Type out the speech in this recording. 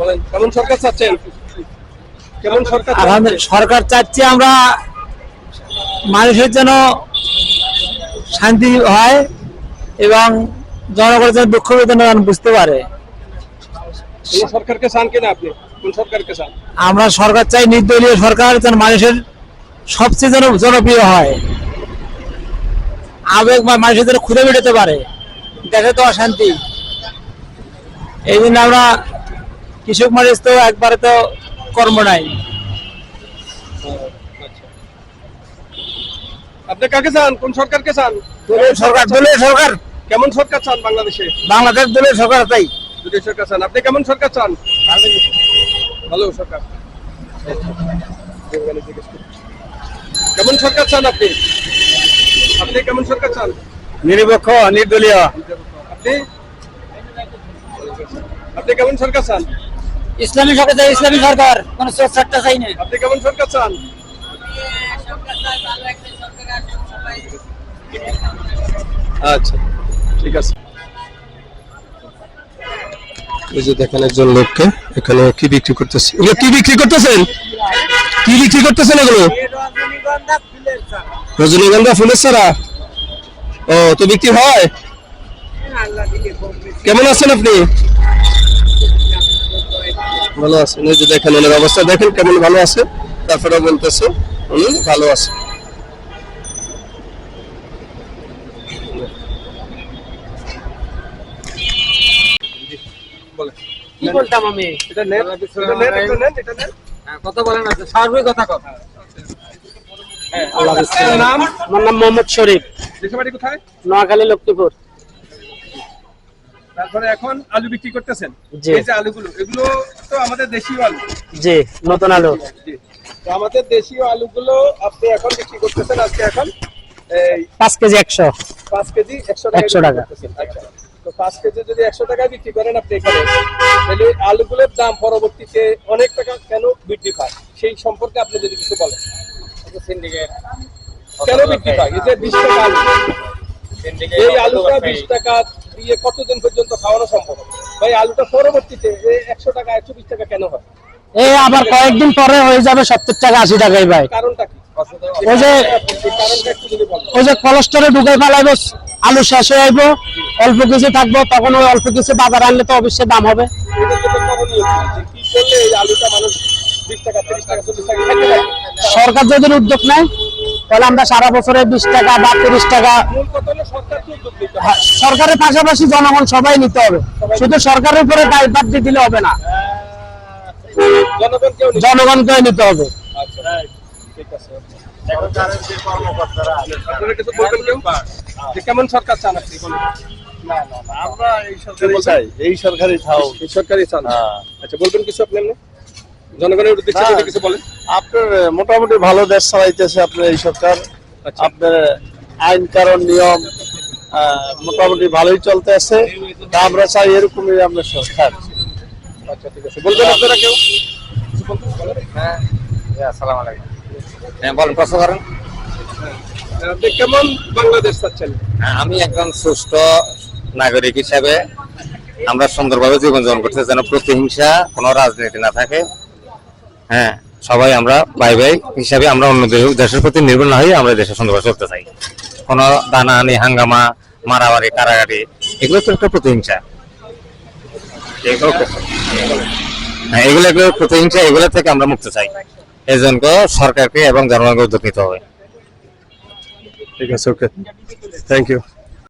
বলেন কেমন সরকার চাচ্ছেন কেমন সরকার সরকার চাচ্ছে আমরা মানুষের যেন শান্তি হয় এবং জনগণের যেন দুঃখ বেদনা বুঝতে পারে। সরকারকে চান কিনা আপনি? কোন সরকারকে চান? আমরা সরকার চাই নির্দলীয় সরকার যেন মানুষের সবচেয়ে যেন জনপ্রিয় হয়। আবেগ বা মানুষের যেন খুঁজে বেরোতে পারে। দেশে তো অশান্তি। এই জন্য আমরা কৃষক মানুষ তো একবারে তো কর্ম নাই। আপনি কাকে চান? কোন সরকারকে চান? দলীয় সরকার দলীয় সরকার। কেমন সরকার চান বাংলাদেশে? বাংলাদেশ দলীয় সরকার তাই। যদি সরকার চান আপনি কেমন সরকার চান? ভালো সরকার। কেমন সরকার চান আপনি? আপনি কেমন সরকার চান? নিরপেক্ষ নির্দলীয়। আপনি? আপনি কেমন সরকার চান? ইসলামী সরকার চাই ইসলামী সরকার। কোন সরকারটা চাই না আপনি কেমন সরকার চান? আচ্ছা ঠিক আছে। এই যে দেখেন একজন লোককে এখানে কি বিক্রি করতেছে? এগুলো কি বিক্রি করতেছেন? কি বিক্রি করতেছেন এগুলো? রজনীগন্ধা ফুলের ছাড়া ও তো বিক্রি হয়? কেমন আছেন আপনি? ভালো আছেন এই যে দেখেন ওনার অবস্থা দেখেন কেমন ভালো আছে তারপরে বলতেছে উনি ভালো আছে। কি বলতাম আমি? এটা নেন এটা নেন এটা নেন এটা নেন। কত বলেন আছে স্বাভাবিক কথা কত আপনার নাম আমার নাম মোহাম্মদ শরীফ। দেশের বাড়ি কোথায়? নোয়াখালী লক্ষ্মীপুর তারপরে এখন আলু বিক্রি করতেছেন। এই যে আলুগুলো এগুলো তো আমাদের দেশীয় আলু। জি নতুন আলু। জি। তো আমাদের দেশীয় আলুগুলো আপনি এখন বিক্রি করতেছেন আজকে এখন এই পাঁচ কেজি একশো। পাঁচ কেজি 100 টাকা। আচ্ছা। তো পাঁচ কেজি যদি একশো টাকায় বিক্রি করেন আপনি এখানে তাহলে আলুগুলোর দাম পরবর্তীতে অনেক টাকা কেন বৃদ্ধি পায়? সেই সম্পর্কে আপনি যদি কিছু বলেন। কেন বৃদ্ধি পায়? এই যে বিশ টাকা আলু। এই আলুটা বিশ টাকা দিয়ে কতদিন পর্যন্ত খাওয়ানো সম্ভব? ভাই আলুটা পরবর্তীতে একশো টাকা একশো বিশ টাকা কেন হয়? এই আবার কয়েকদিন পরে হয়ে যাবে সত্তর টাকা আশি টাকায় ভাই। কারণটা কি? ওই যে ওই যে কলেস্টরে ঢুকাই ফেলাইব আলু শেষ হয়ে আইব অল্প কিছু থাকব তখন ওই অল্প কিছু বাজার আনলে তো অবশ্যই দাম হবে? সরকার যদি উদ্যোগ নেয় তাহলে আমরা সারা বছরে বিশ টাকা বা তিরিশ টাকা সরকারের পাশাপাশি জনগণ সবাই নিতে হবে। শুধু সরকারের উপরে দায়িত্ব দিয়ে দিলে হবে না। জনগণকে নিতে হবে। আচ্ছা, ঠিক আছে। আপনারা কিছু বলবেন কেউ? যে কেমন সরকার চান আপনি আমরা এই সরকারি চাই? এই সরকারি থাও এই সরকারই চান। হ্যাঁ। আচ্ছা বলবেন কিছু আপনি জনগণের উদ্দেশ্যে হ্যাঁ। কিছু বলেন। আপনার মোটামুটি ভালো দেশ চালাইতেছে আপনার এই সরকার। আচ্ছা। আপনার আইন কারণ নিয়ম মোটামুটি ভালোই চলতে আছে। তা আমরা চাই এরকমই আমরা সরকার আচ্ছা ঠিক আছে। বলবেন আপনারা কেউ? হ্যাঁ। বলেন প্রশ্ন করেন। আপনি কেমন বাংলাদেশ চাচ্ছেন? হ্যাঁ, আমি একজন সুস্থ নাগরিক হিসাবে আমরা সুন্দরভাবে জীবনযাপন করতে যেন প্রতিহিংসা কোনো রাজনীতি না থাকে। হ্যাঁ সবাই আমরা ভাই ভাই হিসাবে আমরা অন্য দেশ- দেশের প্রতি নির্ভর না হয়ে আমরা দেশে সুন্দরভাবে চলতে চাই। কোনো দানাহানি হাঙ্গামা মারামারি কারাগারি এগুলো তো একটা প্রতিহিংসা। হ্যাঁ এগুলো এগুলো প্রতিহিংসা এগুলো থেকে আমরা মুক্ত চাই। এই জন্য সরকারকে এবং জনগণকে উদ্যোগ নিতে হবে। ঠিক আছে ওকে। Thank you